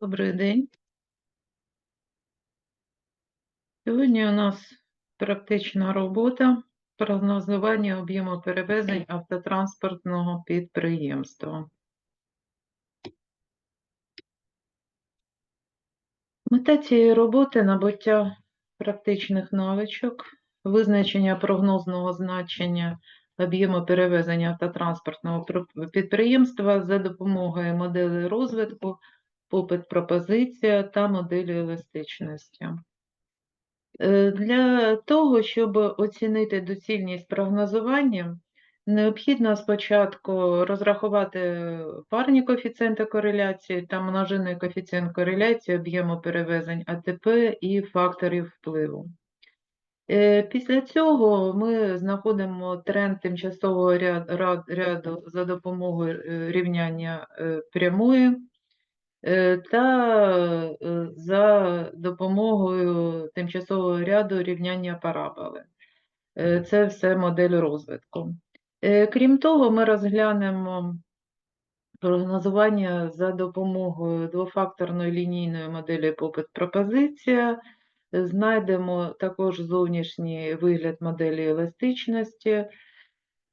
Добрий день. Сьогодні у нас практична робота прогнозування об'єму перевезень автотранспортного підприємства. Мета цієї роботи – набуття практичних навичок, визначення прогнозного значення об'єму перевезення автотранспортного пр- підприємства за допомогою моделей розвитку, попит пропозиція та моделі еластичності. Е, Для того, щоб оцінити доцільність прогнозування, необхідно спочатку розрахувати парні коефіцієнти кореляції та множинний коефіцієнт кореляції об'єму перевезень АТП і факторів впливу. Е, Після цього ми знаходимо тренд тимчасового ряд- ряд- ряду за допомогою е, рівняння е, прямої та за допомогою тимчасового ряду рівняння параболи. Це все модель розвитку. Е, Крім того, ми розглянемо прогнозування за допомогою двофакторної лінійної моделі попит-пропозиція. Знайдемо також зовнішній вигляд моделі еластичності.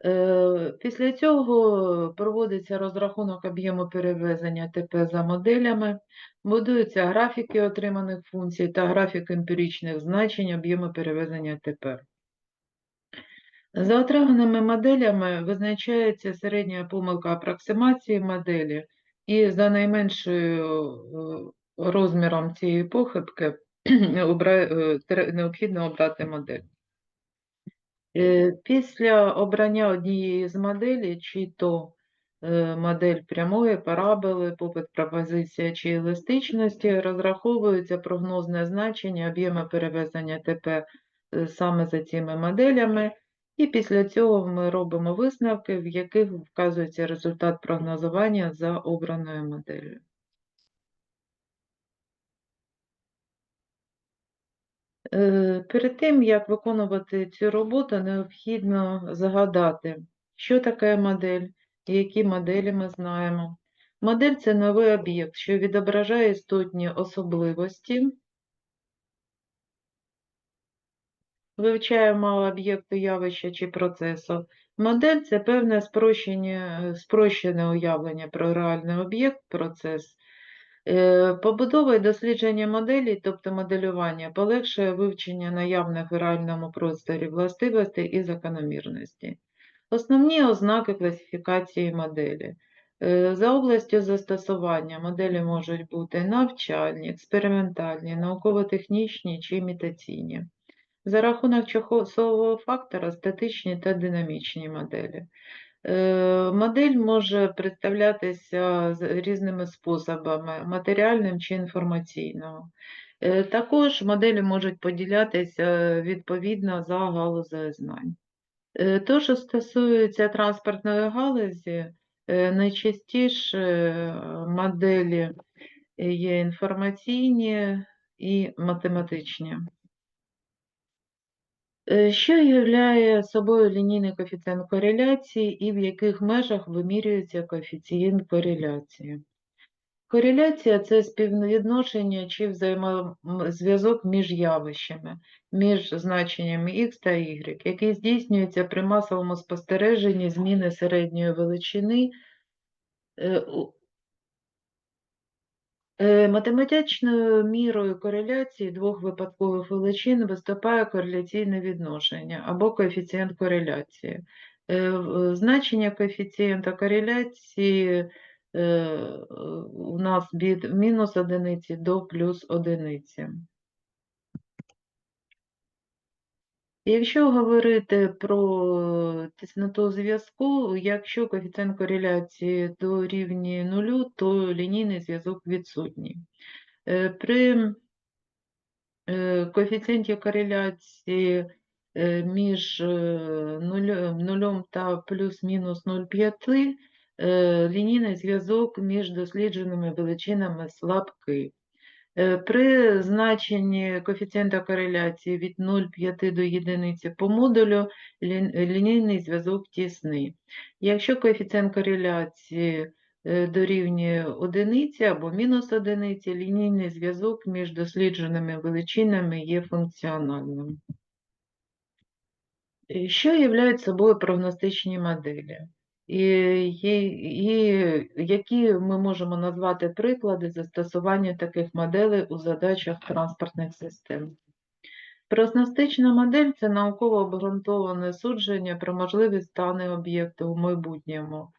Е, Після цього проводиться розрахунок об'єму перевезення ТП за моделями, будуються графіки отриманих функцій та графік емпіричних значень об'єму перевезення ТП. За отриманими моделями визначається середня помилка апроксимації моделі, і за найменшою е, розміром цієї похибки е, необхідно обрати модель. Е, Після обрання однієї з моделей, чи то модель прямої, параболи, попит пропозиція чи еластичності, розраховується прогнозне значення об'єму перевезення ТП саме за цими моделями, і після цього ми робимо висновки, в яких вказується результат прогнозування за обраною моделлю. Е, Перед тим, як виконувати цю роботу, необхідно згадати, що таке модель які моделі ми знаємо. Модель – це новий об'єкт, що відображає істотні особливості. Вивчаємо об'єкту явища чи процесу. Модель – це певне спрощення, спрощене уявлення про реальний об'єкт, процес. Е, Побудова і дослідження моделей, тобто моделювання, полегшує вивчення наявних в реальному просторі властивостей і закономірностей. Основні ознаки класифікації моделі. Е, За областю застосування моделі можуть бути навчальні, експериментальні, науково-технічні чи імітаційні. За рахунок часового фактора статичні та динамічні моделі. Е, Модель може представлятися різними способами, матеріальним чи інформаційним. Е, Також моделі можуть поділятися відповідно за галузею знань. Е, То, що стосується транспортної галузі, найчастіше моделі є інформаційні і математичні. Е, Що являє собою лінійний коефіцієнт кореляції і в яких межах вимірюється коефіцієнт кореляції? Кореляція – це співвідношення чи взаємозв'язок між явищами, між значеннями x та y, який здійснюється при масовому спостереженні зміни середньої величини Е, Математичною мірою кореляції двох випадкових величин виступає кореляційне відношення або коефіцієнт кореляції. Е, Значення коефіцієнта кореляції е, у нас від мінус одиниці до плюс одиниці. Якщо говорити про тісноту зв'язку, якщо коефіцієнт кореляції дорівнює нулю, то лінійний зв'язок відсутній. Е, При е, коефіцієнті кореляції е, між нулем та плюс-мінус 0,5 е, лінійний зв'язок між дослідженими величинами слабкий. Е, При значенні коефіцієнта кореляції від 0,5 до 1 по модулю лінійний зв'язок тісний. Якщо коефіцієнт кореляції е, дорівнює одиниці або мінус одиниці, лінійний зв'язок між дослідженими величинами є функціональним. Що являють собою прогностичні моделі? І, які ми можемо назвати приклади застосування таких моделей у задачах транспортних систем? Прогностична модель це науково обґрунтоване судження про можливі стани об'єкту у майбутньому,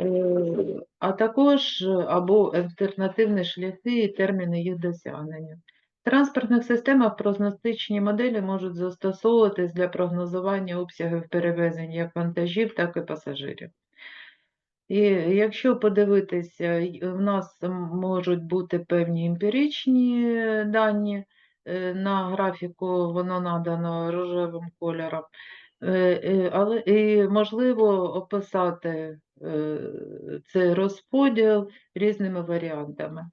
Е, а також або альтернативні шляхи і терміни їх досягнення. В транспортних системах прогностичні моделі можуть застосовуватись для прогнозування обсягів перевезень як вантажів, так і пасажирів. І якщо подивитися, в нас можуть бути певні емпіричні дані. е, На графіку воно надано рожевим кольором. Е, е, Але і можливо описати цей розподіл різними варіантами.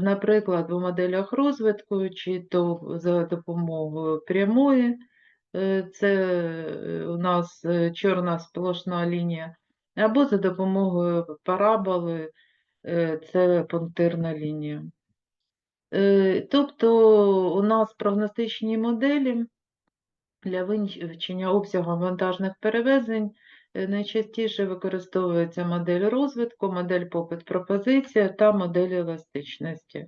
Наприклад, у моделях розвитку, чи то за допомогою прямої, це у нас чорна сплошна лінія, або за допомогою параболи, е, це пунктирна лінія. Е, Тобто у нас прогностичні моделі для визначення обсягу вантажних перевезень е, найчастіше використовується модель розвитку, модель попит-пропозиція та модель еластичності.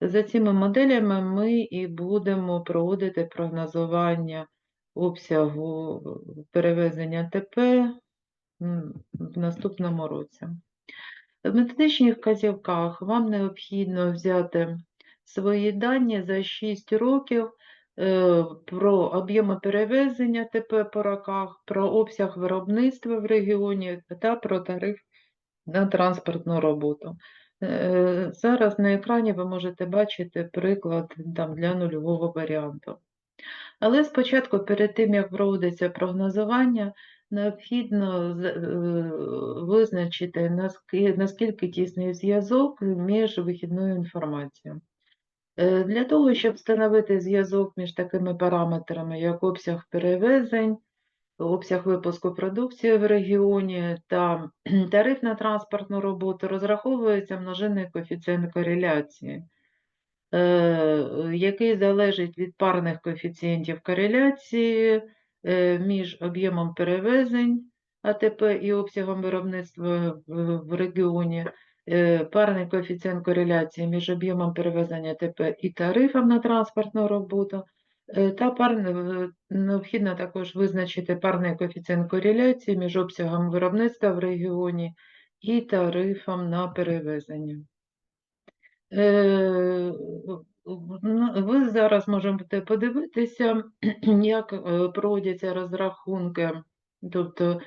За цими моделями ми і будемо проводити прогнозування обсягу перевезення ТП в наступному році. В методичних вказівках вам необхідно взяти свої дані за 6 років е, про об'єми перевезення ТП по роках, про обсяг виробництва в регіоні та про тариф на транспортну роботу. Е, Зараз на екрані ви можете бачити приклад там, для нульового варіанту. Але спочатку, перед тим, як проводиться прогнозування, необхідно е, визначити, наскільки, тісний зв'язок між вихідною інформацією. Е, Для того, щоб встановити зв'язок між такими параметрами, як обсяг перевезень, обсяг випуску продукції в регіоні та тариф на транспортну роботу, розраховується множинний коефіцієнт кореляції е, який залежить від парних коефіцієнтів кореляції між об'ємом перевезень АТП і обсягом виробництва в регіоні, е, парний коефіцієнт кореляції між об'ємом перевезення АТП і тарифом на транспортну роботу. е, Та парне, необхідно також визначити парний коефіцієнт кореляції між обсягом виробництва в регіоні і тарифом на перевезення. Е, ну, Ви зараз можете подивитися, як е, проводяться розрахунки. Тобто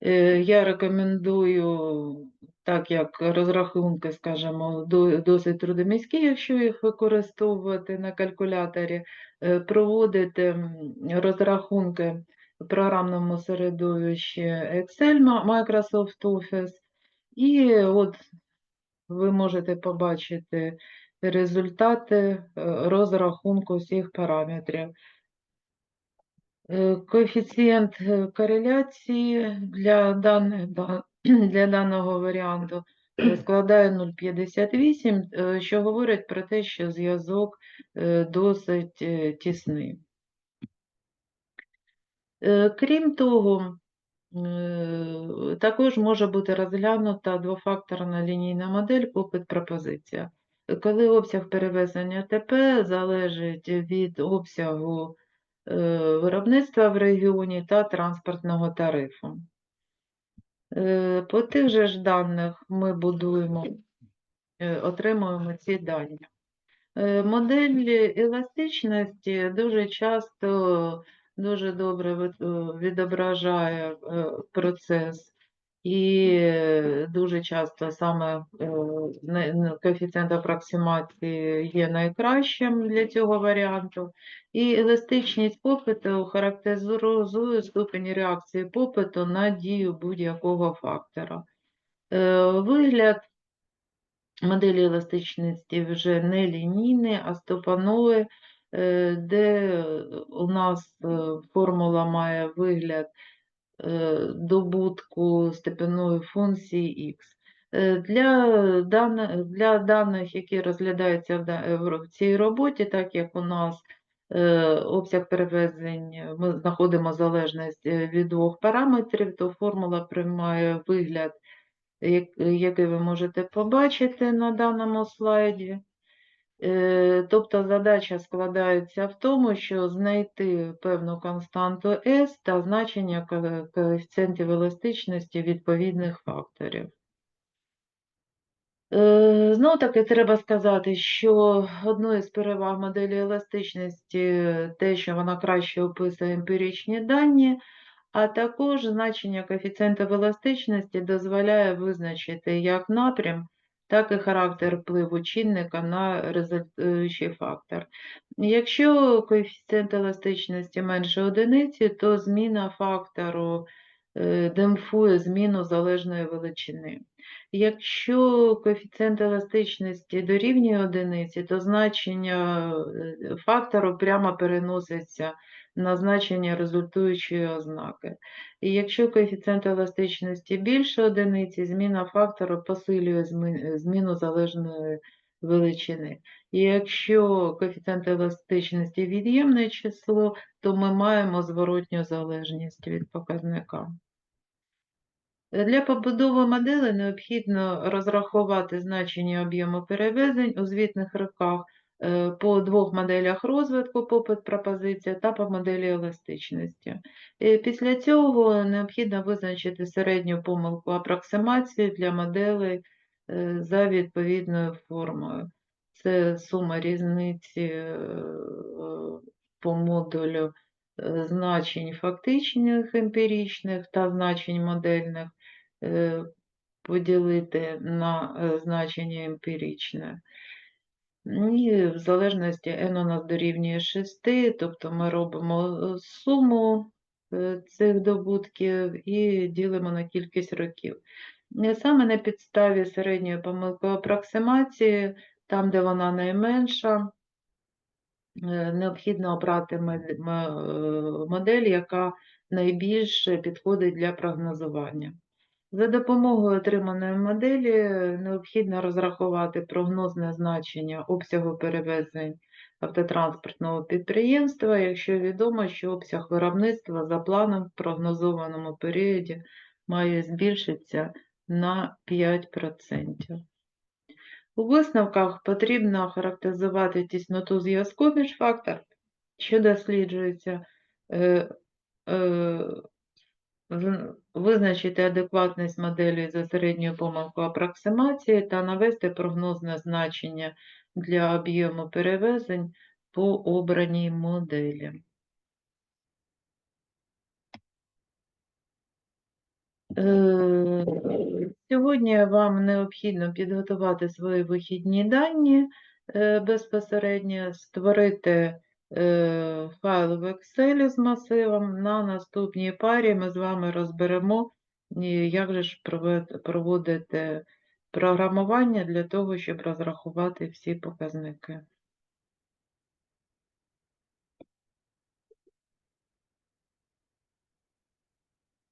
е, я рекомендую, так як розрахунки, скажімо, досить трудоміські, якщо їх використовувати на калькуляторі, проводити розрахунки в програмному середовищі Excel, Microsoft Office, і от ви можете побачити результати е, розрахунку всіх параметрів. Е, Коефіцієнт е, кореляції для, даних, для даного варіанту складає 0,58, е, що говорить про те, що зв'язок досить тісний. Крім того, Також може бути розглянута двофакторна лінійна модель попит-пропозиція. Коли обсяг перевезення ТП залежить від обсягу е, виробництва в регіоні та транспортного тарифу. Е, По тих же ж даних ми будуємо, е, отримуємо ці дані. Е, Модель еластичності дуже часто дуже добре е, відображає е, процес, і дуже часто саме е, коефіцієнт апроксимації є найкращим для цього варіанту. І еластичність попиту характеризує ступень реакції попиту на дію будь-якого фактора. Вигляд моделі еластичності вже не лінійний, а стопановий, де у нас е, формула має вигляд е, добутку степенної функції х. Е, Для даних, для даних, які розглядаються в е, цій роботі, так як у нас е, обсяг перевезень, е, ми знаходимо залежність е, від двох параметрів, то формула приймає вигляд, який ви можете побачити на даному слайді. Е, Тобто задача складається в тому, що знайти певну константу S та значення коефіцієнтів еластичності відповідних факторів. Е, Знову таки треба сказати, що одною з переваг моделі еластичності те, що вона краще описує емпіричні дані, а також значення коефіцієнтів еластичності дозволяє визначити як напрям, так і характер впливу чинника на результуючий фактор. Якщо коефіцієнт еластичності менше одиниці, то зміна фактору е, демпфує зміну залежної величини. Якщо коефіцієнт еластичності дорівнює одиниці, то значення е, фактору прямо переноситься на значення результуючої ознаки. І якщо коефіцієнт еластичності більше одиниці, зміна фактору посилює зміну залежної величини. І якщо коефіцієнт еластичності від'ємне число, то ми маємо зворотню залежність від показника. Для побудови моделі необхідно розрахувати значення об'єму перевезень у звітних роках по двох моделях розвитку попит пропозиція та по моделі еластичності. І Після цього необхідно визначити середню помилку апроксимації для моделей е, за відповідною формою. Це сума різниці е, по модулю е, значень фактичних емпіричних та значень модельних поділити на значення емпіричне. І в залежності n у нас дорівнює 6, тобто ми робимо е, суму е, цих добутків і ділимо на кількість років. Е, Саме на підставі середньої помилки апроксимації, там, де вона найменша, необхідно обрати модель, яка найбільше підходить для прогнозування. За допомогою отриманої моделі необхідно розрахувати прогнозне значення обсягу перевезень автотранспортного підприємства, якщо відомо, що обсяг виробництва за планом в прогнозованому періоді має збільшитися на 5%. У висновках потрібно характеризувати тісноту зв'язку між факторами, що досліджується, е, е, визначити адекватність моделі за середньою помилкою апроксимації та навести прогнозне значення для об'єму перевезень по обраній моделі. Е, Сьогодні вам необхідно підготувати свої вихідні дані е, безпосередньо, створити файл в Excel з масивом. На наступній парі ми з вами розберемо, як же ж проводити програмування для того, щоб розрахувати всі показники.